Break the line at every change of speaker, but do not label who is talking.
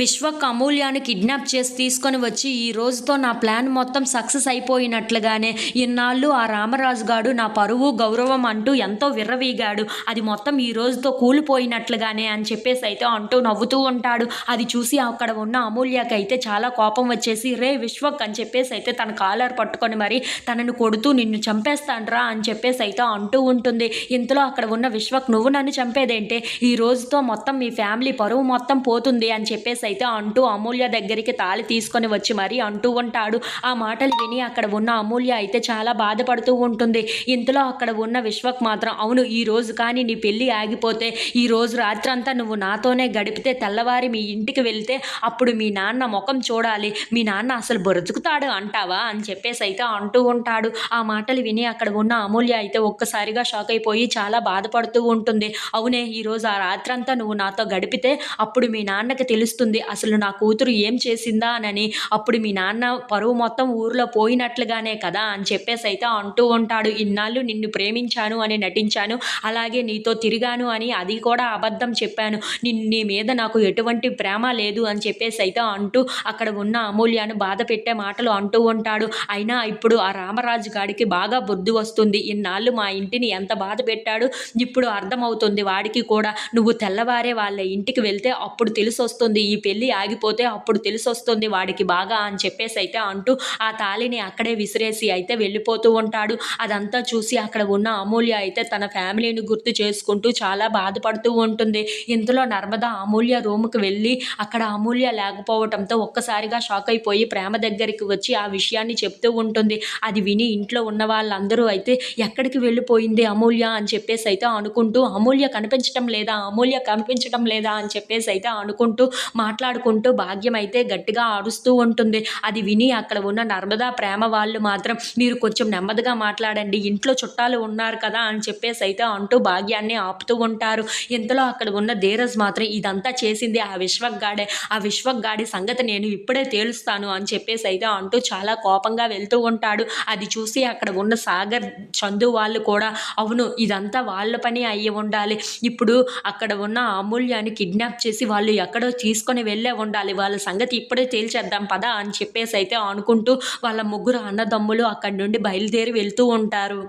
Vishwak అమూల్యాన్ని kidnap చేసి తీసుకొని వచ్చి ఈ రోజుతో నా ప్లాన్ మొత్తం సక్సెస్ అయిపోయినట్లుగానే ఇన్నాళ్ళు ఆ రామరాజు గాడు నా పరువు గౌరవం అంటూ ఎంతో విర్రవీగాడు. అది మొత్తం ఈ రోజుతో కూలిపోయినట్లుగానే అని చెప్పేసి అయితే అంటూ నవ్వుతూ ఉంటాడు. అది చూసి అక్కడ ఉన్న అమూల్యకి అయితే చాలా కోపం వచ్చేసి రే విశ్వక్ అని చెప్పేసి అయితే తన కాలర్ పట్టుకొని మరి తనను కొడుతూ నిన్ను చంపేస్తాన్రా అని చెప్పేసి అయితే అంటూ ఉంటుంది. ఇంతలో అక్కడ ఉన్న విశ్వక్ నువ్వు నన్ను చంపేదేంటే ఈ రోజుతో మొత్తం మీ ఫ్యామిలీ పరువు మొత్తం పోతుంది అని చెప్పేసి అయితే అంటూ అమూల్య దగ్గరికి తాళి తీసుకొని వచ్చి మరీ అంటూ ఉంటాడు. ఆ మాటలు విని అక్కడ ఉన్న అమూల్య అయితే చాలా బాధపడుతూ ఉంటుంది. ఇంతలో అక్కడ ఉన్న విశ్వక్ మాత్రం అవును ఈ రోజు కానీ నీ పెళ్ళి ఆగిపోతే ఈ రోజు రాత్రంతా నువ్వు నాతోనే గడిపితే తెల్లవారి మీ ఇంటికి వెళ్తే అప్పుడు మీ నాన్న ముఖం చూడాలి. మీ నాన్న అసలు బ్రతుకుతాడు అంటావా? అని చెప్పేసి అయితే అంటూ ఉంటాడు. ఆ మాటలు విని అక్కడ ఉన్న అమూల్య అయితే ఒక్కసారిగా షాక్ అయిపోయి చాలా బాధపడుతూ ఉంటుంది. అవునే ఈరోజు ఆ రాత్రంతా నువ్వు నాతో గడిపితే అప్పుడు మీ నాన్నకి తెలుస్తుంది? అసలు నా కూతురు ఏం చేసిందా అని అప్పుడు మీ నాన్న పరువు మొత్తం ఊర్లో పోయినట్లుగానే కదా అని చెప్పేసి అయితే అంటూ ఉంటాడు. ఇన్నాళ్ళు నిన్ను ప్రేమించాను అని నటించాను అలాగే నీతో తిరిగాను అని అది కూడా అబద్ధం చెప్పాను. నిన్ను నీ మీద నాకు ఎటువంటి ప్రేమ లేదు అని చెప్పేసి అయితే అంటూ అక్కడ ఉన్న అమూల్యను బాధ పెట్టే మాటలు అంటూ ఉంటాడు. అయినా ఇప్పుడు ఆ రామరాజు గాడికి బాగా బుద్ధి వస్తుంది. ఇన్నాళ్ళు మా ఇంటిని ఎంత బాధ పెట్టాడు? ఇప్పుడు అర్థమవుతుంది వాడికి కూడా. నువ్వు తెల్లవారే వాళ్ళ ఇంటికి వెళ్తే అప్పుడు తెలిసొస్తుంది. ఈ పెళ్ళి ఆగిపోతే అప్పుడు తెలిసొస్తుంది వాడికి బాగా అని చెప్పేసి అయితే అంటూ ఆ తాళిని అక్కడే విసిరేసి అయితే వెళ్ళిపోతూ ఉంటాడు. అదంతా చూసి అక్కడ ఉన్న అమూల్య అయితే తన ఫ్యామిలీని గుర్తు చేసుకుంటూ చాలా బాధపడుతూ ఉంటుంది. ఇంతలో నర్మద అమూల్య రూమ్కి వెళ్ళి అక్కడ అమూల్య లేకపోవడంతో ఒక్కసారిగా షాక్ అయిపోయి ప్రేమ దగ్గరికి వచ్చి ఆ విషయాన్ని చెప్తూ ఉంటుంది. అది విని ఇంట్లో ఉన్న వాళ్ళందరూ అయితే ఎక్కడికి వెళ్ళిపోయింది అమూల్య అని చెప్పేసి అయితే అనుకుంటూ అమూల్య కనిపించడం లేదా అమూల్య కనిపించడం లేదా అని చెప్పేసి అయితే అనుకుంటూ మా మాట్లాడుకుంటూ భాగ్యం అయితే గట్టిగా ఆడుస్తూ ఉంటుంది. అది విని అక్కడ ఉన్న నర్మదా ప్రేమ వాళ్ళు మాత్రం మీరు కొంచెం నెమ్మదిగా మాట్లాడండి ఇంట్లో చుట్టాలు ఉన్నారు కదా అని చెప్పేసి అయితే అంటూ భాగ్యాన్ని ఆపుతూ ఉంటారు. ఇంతలో అక్కడ ఉన్న ధీరజ్ మాత్రం ఇదంతా చేసింది ఆ విశ్వగాడే. ఆ విశ్వగాడి సంగతి నేను ఇప్పుడే తేలుస్తాను అని చెప్పేసి అయితే అంటూ చాలా కోపంగా వెళ్తూ ఉంటాడు. అది చూసి అక్కడ ఉన్న సాగర్ చందు వాళ్ళు కూడా అవును ఇదంతా వాళ్ళ పని అయ్యి ఉండాలి. ఇప్పుడు అక్కడ ఉన్న అమూల్యాన్ని కిడ్నాప్ చేసి వాళ్ళు ఎక్కడో తీసుకొని వెళ్ళే ఉండాలి. వాళ్ళ సంగతి ఇప్పుడే తేల్చేద్దాం పదా అని చెప్పేసి అయితే అనుకుంటూ వాళ్ళ ముగ్గురు అన్నదమ్ములు అక్కడి నుండి బయలుదేరి వెళ్తూ ఉంటారు.